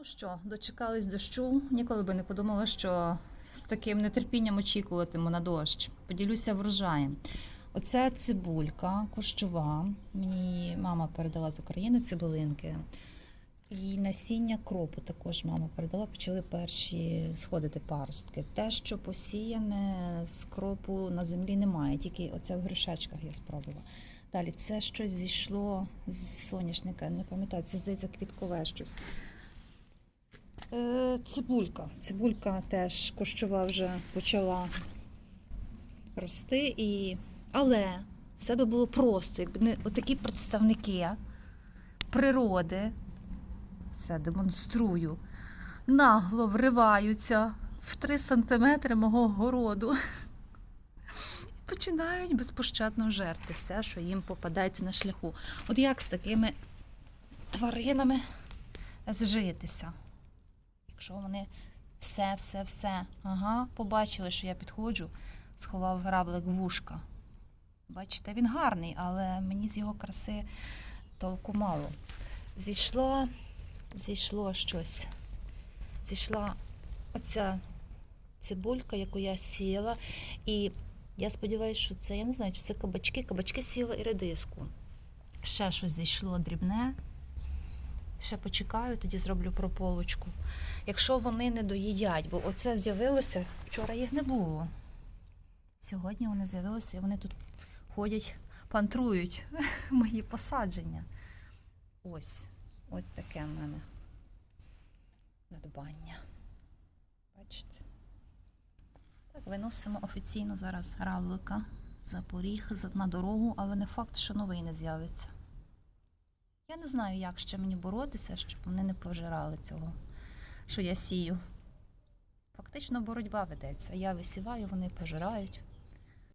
Ну що, дочекались дощу. Ніколи би не подумала, що з таким нетерпінням очікуватиму на дощ. Поділюся врожаєм. Оце цибулька кущова. Мені мама передала з України цибулинки. І насіння кропу також мама передала, почали перші сходити паростки. Те, що посіяне з кропу на землі немає, тільки оце в гришечках я спробувала. Далі це щось зійшло з соняшника, не пам'ятаю, це здається квіткове щось. Е, цибулька. Цибулька теж кущова вже почала рости, і... але все би було просто, якби не отакі представники природи, це демонструю, нагло вриваються в 3 сантиметри мого городу. Починають безпощадно жерти все, що їм попадається на шляху. От як з такими тваринами зжитися? Якщо вони все, все, все. Ага, побачили, що я підходжу, сховав граблик вушка. Бачите, він гарний, але мені з його краси толку мало. Зійшло, зійшло щось. Зійшла оця цибулька, яку я сіяла. І я сподіваюся, що це, я не знаю, чи це кабачки. Кабачки сіла і редиску. Ще щось зійшло дрібне. Ще почекаю, тоді зроблю прополочку. Якщо вони не доїдять, бо оце з'явилося, вчора їх не було. Сьогодні вони з'явилися і вони тут ходять, пантрують мої посадження. Ось, ось таке в мене надбання. Бачите? Так, виносимо офіційно зараз равлика за поріг на дорогу, але не факт, що новий не з'явиться. Я не знаю, як ще мені боротися, щоб вони не пожирали цього, що я сію. Фактично боротьба ведеться. Я висіваю, вони пожирають.